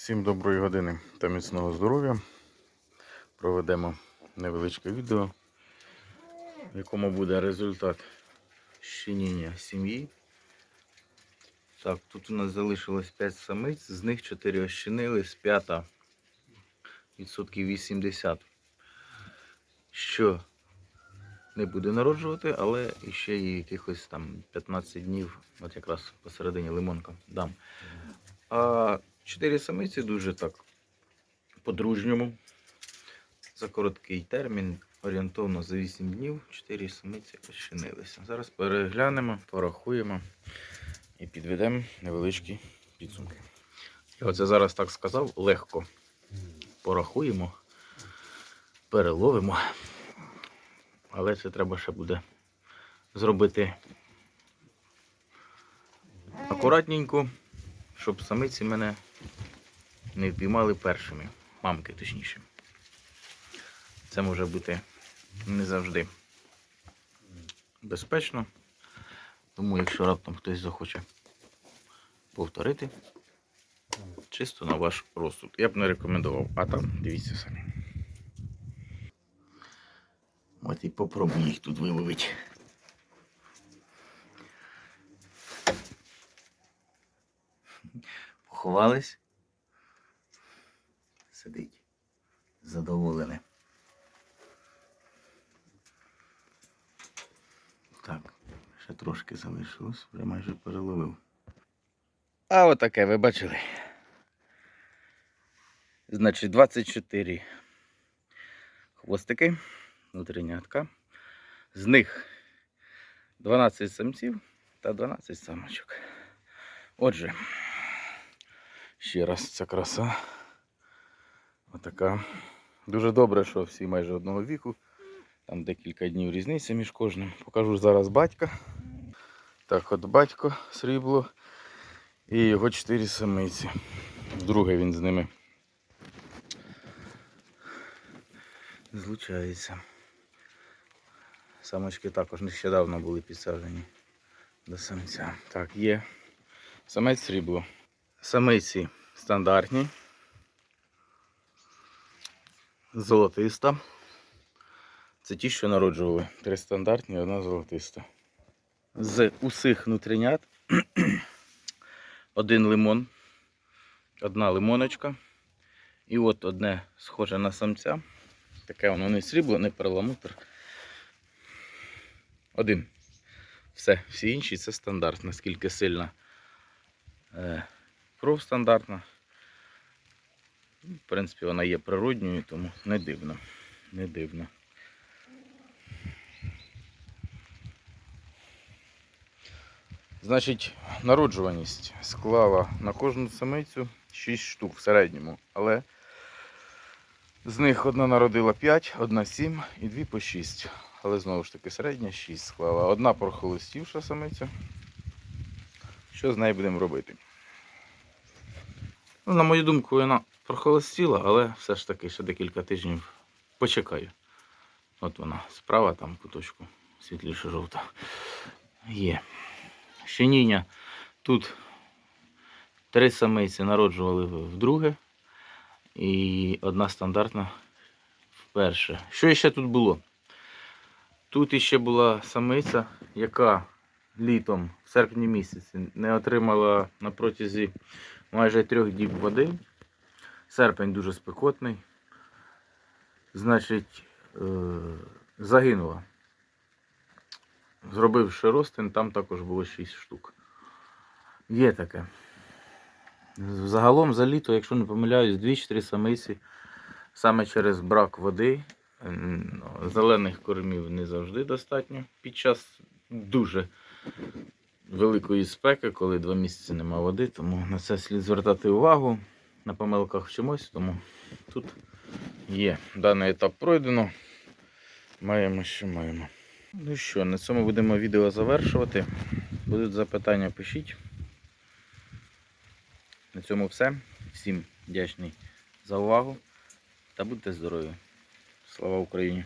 Всім доброї години та міцного здоров'я. Проведемо невеличке відео, в якому буде результат щеніння сім'ї. Так, тут у нас залишилось 5 самиць, з них 4 ощенили, з 5 відсотків 80. Що не буде народжувати, але ще є якихось там 15 днів, от якраз посередині лимонка дам. А чотири самиці дуже так по-дружньому. За короткий термін, орієнтовно за 8 днів, 4 самиці ощинилися. Зараз переглянемо, порахуємо і підведемо невеличкі підсумки. Я оце зараз так сказав, легко порахуємо, переловимо. Але це треба ще буде зробити акуратненько, щоб самиці мене не впіймали першими. Мамки точніше. Це може бути не завжди безпечно. Тому якщо раптом хтось захоче повторити, чисто на ваш розсуд. Я б не рекомендував, а там дивіться самі. От і попробуй їх тут виловити. Поховались. Сидить. Задоволене. Так, ще трошки залишилось, вже майже переловив. А отаке, ви бачили. Значить, 24 хвостики, внутрінятка. З них 12 самців та 12 самочок. Отже, ще раз ця краса. Отака. Дуже добре, що всі майже одного віку. Там декілька днів різниця між кожним. Покажу зараз батька. Так, от батько срібло і його чотири самиці. Друге він з ними злучається. Самочки також нещодавно були підсаджені до самця. Так, є самець срібло. Самиці стандартні. Золотиста. Це ті, що народжували. Три стандартні, одна золотиста. З усіх внутрінят один лимон, одна лимоночка. І от одне схоже на самця. Таке воно не срібло, не перламутр. Один. Все, всі інші це стандарт, наскільки сильна е, кров стандартна. В принципі, вона є природньою, тому не дивно. Не дивно. Значить, народжуваність склала на кожну самицю 6 штук в середньому, але з них одна народила 5, одна 7 і дві по 6. Але знову ж таки середня 6 склала. Одна прохолостівша самиця. Що з нею будемо робити? Ну, на мою думку, вона прохолостіла, але все ж таки ще декілька тижнів почекаю. От вона справа там куточку світліше жовта. Є. Щеніння. Тут три самиці народжували вдруге. І одна стандартна вперше. Що ще тут було? Тут іще була самиця, яка літом, в серпні місяці, не отримала на протязі майже трьох діб води. Серпень дуже спекотний. Значить, е, загинула. Зробивши ростин, там також було 6 штук. Є таке. Загалом за літо, якщо не помиляюсь, 2-3 самиці саме через брак води. Зелених кормів не завжди достатньо під час дуже великої спеки, коли два місяці нема води, тому на це слід звертати увагу. На помилках вчимось, тому тут є даний етап пройдено. Маємо, що маємо. Ну що, на цьому будемо відео завершувати. Будуть запитання, пишіть. На цьому все. Всім вдячний за увагу та будьте здорові. Слава Україні!